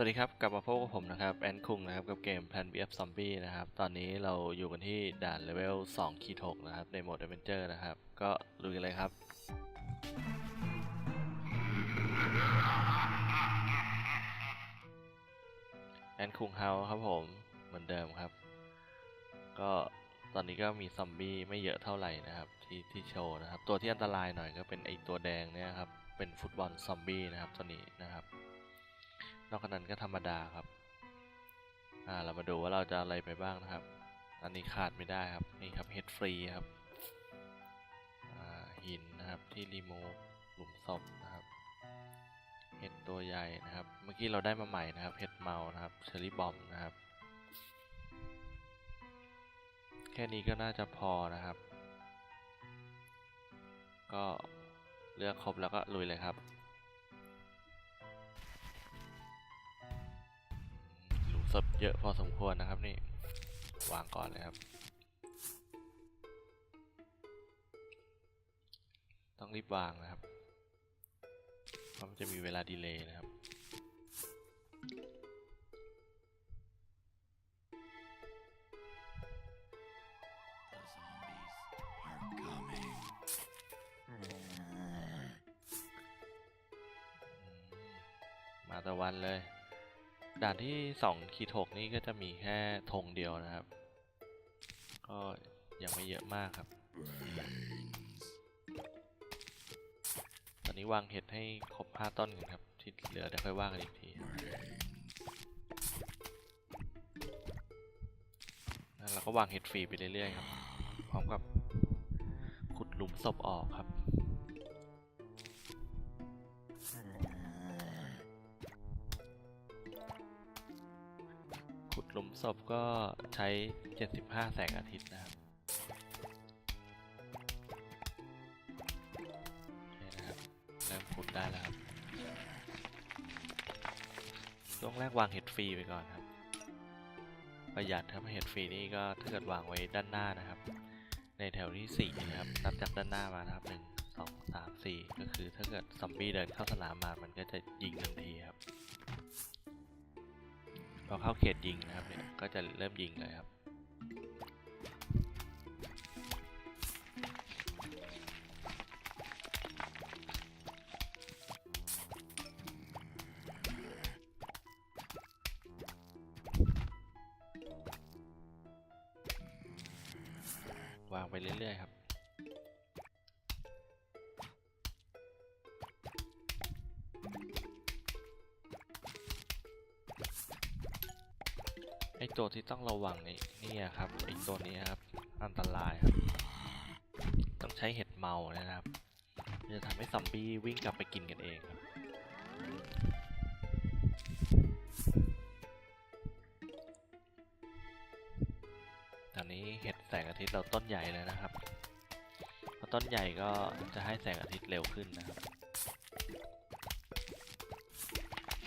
สวัสดีครับกลับมาพบกับผมนะครับแอนคุงนะครับกับเกม Plan BF Zombie นะครับตอนนี้เราอยู่กันที่ด่านเลเวล2ขีด6นะครับในโหมด Adventure นะครับ ก็ลุยกันเลยครับ แอนคุงเฮาครับผมเหมือนเดิมครับ ก็ตอนนี้ก็มีซอมบี้ไม่เยอะเท่าไหร่นะครับที่ที่โชว์นะครับ ตัวที่อันตรายหน่อยก็เป็นไอตัวแดงเนี่ยครับเป็นฟุตบอลซอมบี้นะครับตัวนี้นะครับ นอกนั้นก็ธรรมดาครับ อ่า เรามาดูว่าเราจะอาอะไรไปบ้างนะครับ อันนี้ขาดไม่ได้ครับ นี่ครับเฮดฟรีครับ อ่า หินนะครับที่รีโมฟหลุมศพนะครับ เห็ดตัวใหญ่นะครับ เมื่อกี้เราได้มาใหม่นะครับ เห็ดเมานะครับ เชอรี่บอมนะครับ แค่นี้ก็น่าจะพอนะครับ ก็เลือกครบแล้วก็ลุยเลยครับ ศพเยอะพอสมควรนะครับนี่ วางก่อนเลยครับ ต้องรีบวางนะครับ เพราะมันจะมีเวลาดีเลย์นะครับ มาตะวันเลย ด่านที่สองขีดหกนี่ก็จะมีแค่ธงเดียวนะครับ ก็ยังไม่เยอะมากครับ ตอนนี้วางเห็ดให้ครบห้าต้นก่อนครับ ที่เหลือเดี๋ยวค่อยว่ากันอีกทีแล้วเราก็วางเห็ดฟรีไปเรื่อยๆครับ พร้อมกับขุดหลุมศพออกครับ ศพก็ใช้ 75 แสงอาทิตย์นะครับเริ่มขุดได้แล้วครับช่วงแรกวางเห็ดฟรีไปก่อนครับ ประหยัดครับเห็ดฟรีนี่ก็ถ้าเกิดวางไว้ด้านหน้านะครับ ในแถวที่ 4 นะครับ นับจากด้านหน้ามานะครับ 1 2 3 4 ก็คือถ้าเกิดซอมบี้เดินเข้าสนามมา มันก็จะยิงทันทีครับ พอเข้าเขตยิงนะครับเนี่ยก็จะเริ่มยิงเลยครับ วางไปเรื่อยๆครับ ไอตัวที่ต้องระวังนี่นี่ครับไอตัวนี้ครับอันตรายครับ ต้องใช้เห็ดเมานะครับ จะทำให้ซอมบี้วิ่งกลับไปกินกันเองครับตอนนี้เห็ดแสงอาทิตย์เราต้นใหญ่เลยนะครับเพราะต้นใหญ่ก็จะให้แสงอาทิตย์เร็วขึ้นนะครับ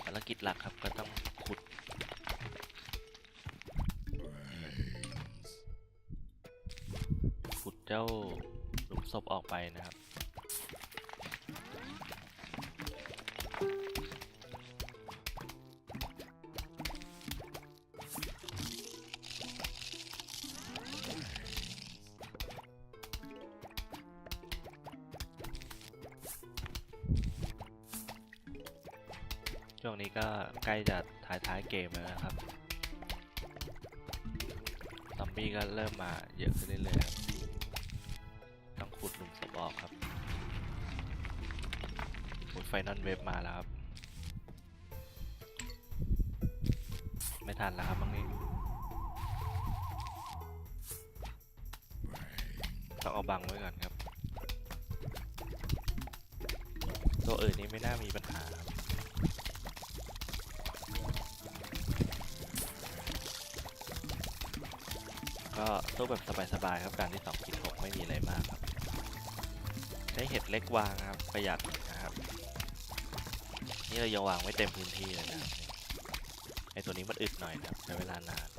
ภารกิจหลักครับก็ต้องขุด เจ้าหลุมศพออกไปนะครับ ช่วงนี้ก็ใกล้จะท้ายท้ายเกมแล้วนะครับ ซอมบี้ก็เริ่มมาเยอะขึ้นเรื่อยๆ ขุดหลุมศพออกครับขุดไฟนอลเว็บมาแล้วครับ ไม่ทันแล้วครับบางนี้ต้องเอาบังไว้ก่อนครับ ตัวอื่นนี้ไม่น่ามีปัญหาครับก็สู้แบบสบายๆครับการที่2กิน6ไม่มีอะไรมากครับ ใช้เห็ดเล็กวางครับ ประหยัดนะครับนี่เรายังวางไม่เต็มพื้นที่เลยนะครับไอตัวนี้มันอึดหน่อยนะครับใช้เวลานาน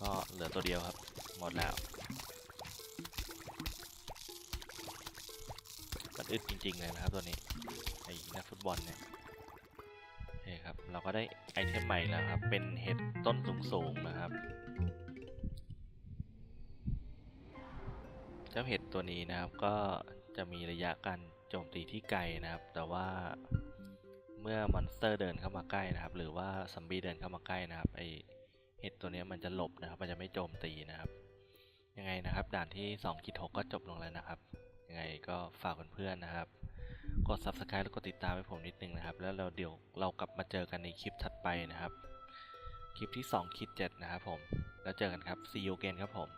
ก็เหลือตัวเดียวครับ หมดแล้วประเด็นอึดจริงๆเลยนะครับตัวนี้ไอ้นักฟุตบอลเนี่ยโอเคครับเราก็ได้ไอเทมใหม่แล้วครับเป็นเห็ดต้นสูงๆนะครับ เจ้าเห็ดตัวนี้นะครับก็จะมีระยะการโจมตีที่ไกลนะครับ แต่ว่าเมื่อมอนสเตอร์เดินเข้ามาใกล้นะครับ หรือว่าซัมบี้เดินเข้ามาใกล้นะครับไอเห็ดตัวนี้มันจะหลบนะครับ มันจะไม่โจมตีนะครับ ยังไงนะครับ ด่านที่2คิด6ก็จบลงแล้วนะครับ ยังไงก็ฝากเพื่อนๆนะครับ กด subscribe แล้วกดติดตามให้ผมนิดนึงนะครับ แล้วเราเดี๋ยวเรากลับมาเจอกันในคลิปถัดไปนะครับ คลิปที่2คิด7นะครับผม แล้วเจอกันครับ see you again ครับผม